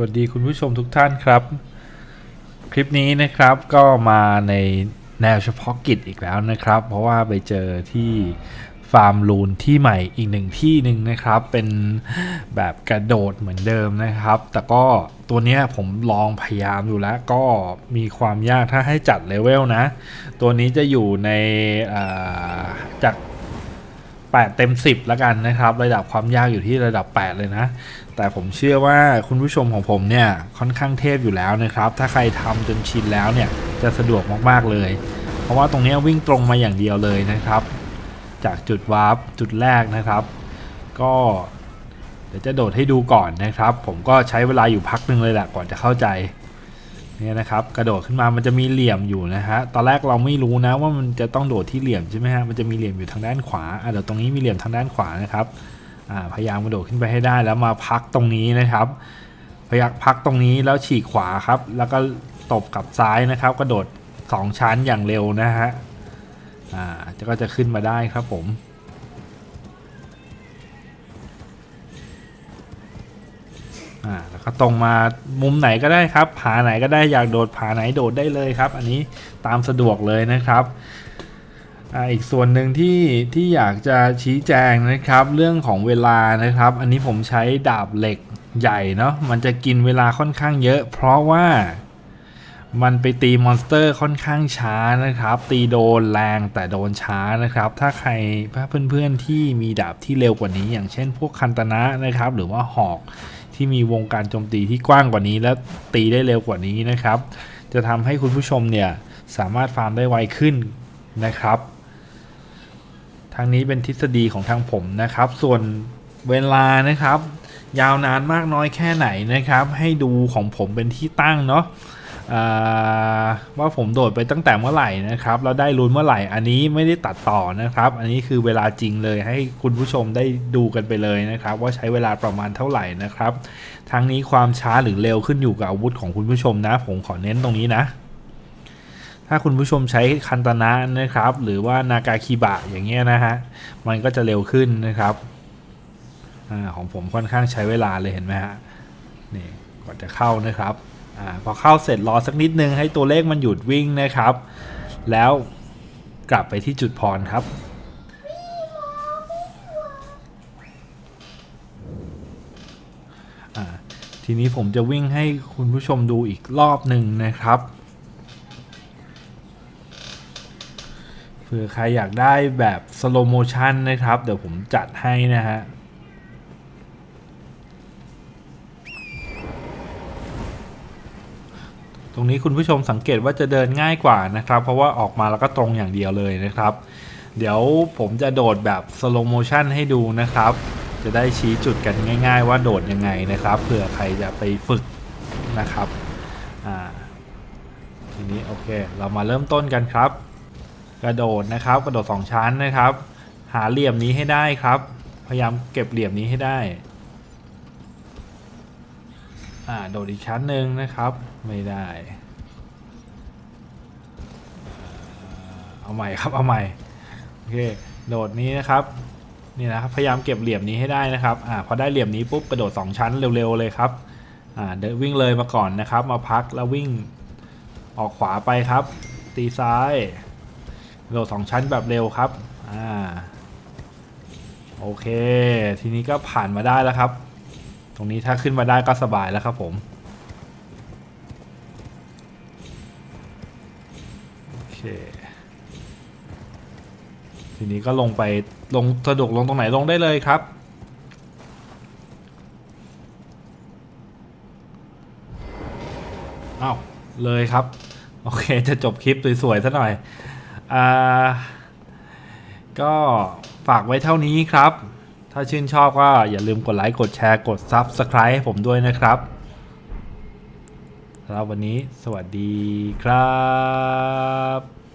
วัสดีคุณผู้ชมทุกท่านครับ คลิปนี้นะครับก็มาในแนวเฉพาะกิจอีกแล้วนะครับ เพราะว่าไปเจอที่ฟาร์มลูนที่ใหม่อีกหนึ่งที่หนึ่งนะครับ เป็นแบบกระโดดเหมือนเดิมนะครับ แต่ก็ตัวเนี้ยผมลองพยายามอยู่แล้วก็มีความยากถ้าให้จัดเลเวลนะ ตัวนี้จะอยู่ในจาก 8 เต็ม 10 แล้วกันนะครับ ระดับความยากอยู่ที่ระดับ 8 เลยนะ แต่ผมเชื่อว่าคุณผู้ชมของผมเนี่ยค่อนข้างเทพอยู่แล้วนะครับ ถ้าใครทำจนชินแล้วเนี่ยจะสะดวกมากๆเลย เพราะว่าตรงนี้วิ่งตรงมาอย่างเดียวเลยนะครับ จากจุดวาร์ปจุดแรกนะครับ ก็เดี๋ยวจะโดดให้ดูก่อนนะครับ ผมก็ใช้เวลาอยู่พักหนึ่งเลยแหละก่อนจะเข้าใจ เนี่ยนะครับกระโดดขึ้นมามันจะมีเหลี่ยมอยู่นะฮะตอนแรกเราไม่รู้นะว่ามันจะต้องโดดที่เหลี่ยมใช่ไหมฮะมันจะมีเหลี่ยมอยู่ทางด้านขวาอะเดี๋ยวตรงนี้มีเหลี่ยมทางด้านขวานะครับอ่าพยายามกระโดดขึ้นไปให้ได้แล้วมาพักตรงนี้นะครับ พยายามพักตรงนี้แล้วฉีกขวาครับ แล้วก็ตบกับซ้ายนะครับ กระโดดสองชั้นอย่างเร็วนะฮะอ่าก็จะขึ้นมาได้ครับผม อ่าแล้วก็ตรงมามุมไหนก็ได้ครับ ผาไหนก็ได้อยากโดดผาไหนโดดได้เลยครับ อันนี้ตามสะดวกเลยนะครับอีกส่วนหนึ่งที่ที่อยากจะชี้แจงนะครับ เรื่องของเวลานะครับ อันนี้ผมใช้ดาบเหล็กใหญ่เนาะมันจะกินเวลาค่อนข้างเยอะ เพราะว่ามันไปตีมอนสเตอร์ค่อนข้างช้านะครับ ตีโดนแรงแต่โดนช้านะครับ ถ้าใครเพื่อนๆที่มีดาบที่เร็วกว่านี้ อย่างเช่นพวกคันตนะนะครับ หรือว่าหอก ที่มีวงการโจมตีที่กว้างกว่านี้ และตีได้เร็วกว่านี้นะครับ จะทำให้คุณผู้ชมเนี่ยสามารถฟาร์มได้ไวขึ้นนะครับทางนี้เป็นทฤษฎีของทางผมนะครับ ส่วนเวลานะครับ ยาวนานมากน้อยแค่ไหนนะครับ ให้ดูของผมเป็นที่ตั้งเนาะ ว่าผมโดดไปตั้งแต่เมื่อไหร่นะครับแล้วได้ลุ้นเมื่อไหร่ อันนี้ไม่ได้ตัดต่อนะครับ อันนี้คือเวลาจริงเลยให้คุณผู้ชมได้ดูกันไปเลยนะครับ ว่าใช้เวลาประมาณเท่าไหร่นะครับ ทั้งนี้ความช้าหรือเร็วขึ้นอยู่กับอาวุธของคุณผู้ชมนะ ผมขอเน้นตรงนี้นะ ถ้าคุณผู้ชมใช้คันตนะนะครับ หรือว่านากาคิบะอย่างเงี้ยนะฮะมันก็จะเร็วขึ้นนะครับอของผมค่อนข้างใช้เวลาเลยเห็นไหมฮะนี่ก่อนจะเข้านะครับ อพอเข้าเสร็จรอสักนิดนึงให้ตัวเลขมันหยุดวิ่งนะครับ แล้วกลับไปที่จุดพรครับทีนี้ผมจะวิ่งให้คุณผู้ชมดูอีกรอบหนึ่งนะครับเผื่อใครอยากได้แบบสโลโมชันนะครับ เดี๋ยวผมจัดให้นะฮะ ตรงนี้คุณผู้ชมสังเกตว่าจะเดินง่ายกว่านะครับ เพราะว่าออกมาแล้วก็ตรงอย่างเดียวเลยนะครับ เดี๋ยวผมจะโดดแบบสโลโมชันให้ดูนะครับ จะได้ชี้จุดกันง่าย ๆ ว่าโดดยังไงนะครับเผื่อใครจะไปฝึกนะครับอ่าทีนี้โอเค เรามาเริ่มต้นกันครับ กระโดดนะครับกระโดด 2 ชั้นนะครับ หาเหลี่ยมนี้ให้ได้ครับ พยายามเก็บเหลี่ยมนี้ให้ได้ อ่าโดดอีกชั้นหนึ่งนะครับ ไม่ได้ เอาใหม่ครับเอาใหม่โอเคโดดนี้นะครับนี่นะครับพยายามเก็บเหลี่ยมนี้ให้ได้นะครับอ่าพอได้เหลี่ยมนี้ปุ๊บกระโดด 2 ชั้นเร็วๆเลยครับอ่าเดินวิ่งเลยมาก่อนนะครับ มาพักแล้ววิ่งออกขวาไปครับ ตีซ้ายโดด2ชั้นแบบเร็วครับ อ่า โอเค ทีนี้ก็ผ่านมาได้แล้วครับ ตรงนี้ถ้าขึ้นมาได้ก็สบายแล้วครับผมโอเคทีนี้ก็ลงไปลงสะดวกลงตรงไหนลงได้เลยครับอ้าวเลยครับ โอเคจะจบคลิปสวยๆซะหน่อยอ่าก็ฝากไว้เท่านี้ครับ ถ้าชื่นชอบก็อย่าลืมกดไลค์ กดแชร์ กด Subscribe ให้ผมด้วยนะครับสำหรับวันนี้สวัสดีครับ